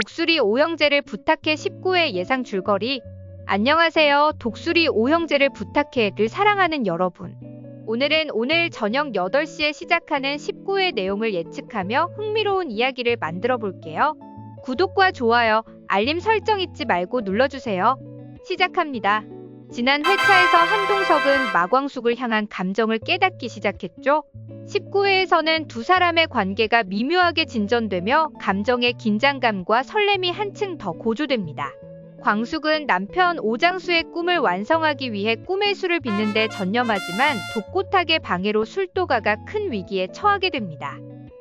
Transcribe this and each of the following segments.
독수리 오형제를 부탁해 19회 예상 줄거리. 안녕하세요. 독수리 오형제를 부탁해를 사랑하는 여러분. 오늘은 오늘 저녁 8시에 시작하는 19회 내용을 예측하며 흥미로운 이야기를 만들어 볼게요. 구독과 좋아요, 알림 설정 잊지 말고 눌러주세요. 시작합니다. 지난 회차에서 한동석은 마광숙을 향한 감정을 깨닫기 시작했죠. 19회에서는 두 사람의 관계가 미묘하게 진전되며 감정의 긴장감과 설렘이 한층 더 고조됩니다. 광숙은 남편 오장수의 꿈을 완성하기 위해 꿈의 수를 빚는데 전념하지만 독고탁의 방해로 술도가가 큰 위기에 처하게 됩니다.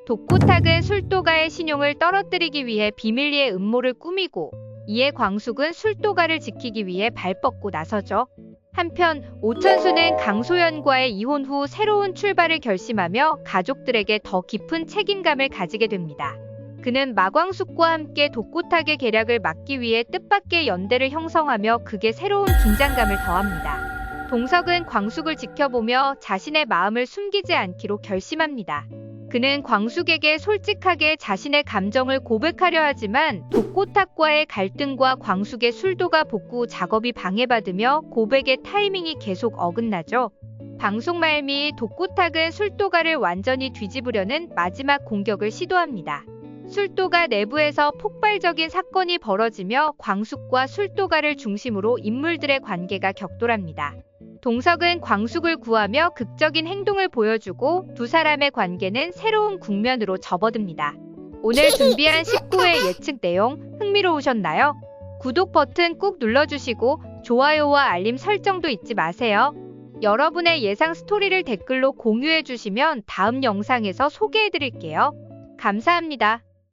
독고탁은 술도가의 신용을 떨어뜨리기 위해 비밀리에 음모를 꾸미고 이에 광숙은 술도가를 지키기 위해 발 뻗고 나서죠. 한편 오천수는 강소연과의 이혼 후 새로운 출발을 결심하며 가족들에게 더 깊은 책임감을 가지게 됩니다. 그는 마광숙과 함께 독고탁의 계략을 막기 위해 뜻밖의 연대를 형성하며 극에 새로운 긴장감을 더합니다. 동석은 광숙을 지켜보며 자신의 마음을 숨기지 않기로 결심합니다. 그는 광숙에게 솔직하게 자신의 감정을 고백하려 하지만 독고탁과의 갈등과 광숙의 술도가 복구 작업이 방해받으며 고백의 타이밍이 계속 어긋나죠. 방송 말미 독고탁은 술도가를 완전히 뒤집으려는 마지막 공격을 시도합니다. 술도가 내부에서 폭발적인 사건이 벌어지며 광숙과 술도가를 중심으로 인물들의 관계가 격돌합니다. 동석은 광숙을 구하며 극적인 행동을 보여주고 두 사람의 관계는 새로운 국면으로 접어듭니다. 오늘 준비한 19회 예측 내용 흥미로우셨나요? 구독 버튼 꾹 눌러주시고 좋아요와 알림 설정도 잊지 마세요. 여러분의 예상 스토리를 댓글로 공유해주시면 다음 영상에서 소개해드릴게요. 감사합니다.